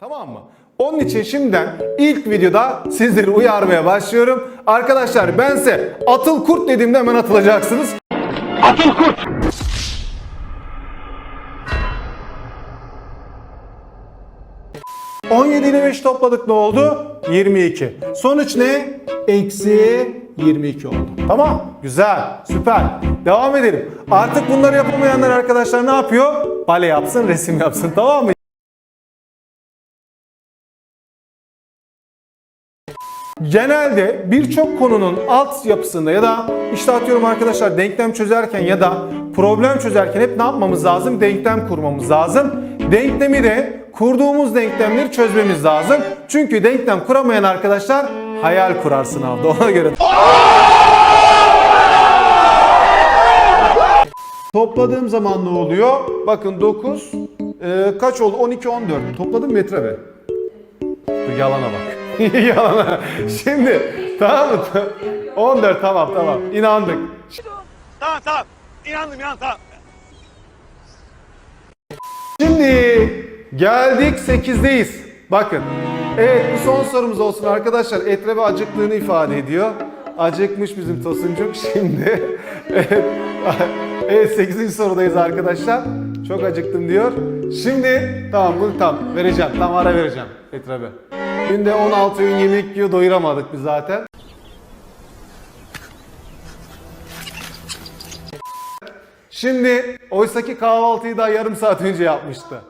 tamam mı? Onun için şimdiden ilk videoda sizleri uyarmaya başlıyorum. Arkadaşlar bense atıl kurt dediğimde hemen atılacaksınız. Atıl kurt! 17 ile 5 topladık ne oldu? 22. Sonuç ne? Eksi 22 oldu. Tamam. Güzel. Süper. Devam edelim. Artık bunları yapamayanlar arkadaşlar ne yapıyor? Bale yapsın, resim yapsın. Tamam mı? Genelde birçok konunun alt yapısında ya da işte atıyorum arkadaşlar denklem çözerken ya da problem çözerken hep ne yapmamız lazım? Denklem kurmamız lazım. Denklemi de kurduğumuz denklemleri çözmemiz lazım. Çünkü denklem kuramayan arkadaşlar hayal kurar sınavda ona göre. Topladığım zaman ne oluyor? Bakın 9 e, kaç oldu? 12 14. Topladım metre be. Bu yalana bak. yalana. Şimdi tamam mı? 14 tamam tamam. İnandık. Tamam tamam. İnandım inandım tamam. Şimdi geldik 8'deyiz. Bakın. Evet bu son sorumuz olsun arkadaşlar. Etrebe acıktığını ifade ediyor. Acıkmış bizim Tosuncuk şimdi. evet, evet 8. sorudayız arkadaşlar. Çok acıktım diyor. Şimdi tamam bunu tam vereceğim. Tam ara vereceğim Etrebe. Günde 16 öğün yemek yiyor doyuramadık biz zaten. Şimdi oysaki kahvaltıyı daha yarım saat önce yapmıştı.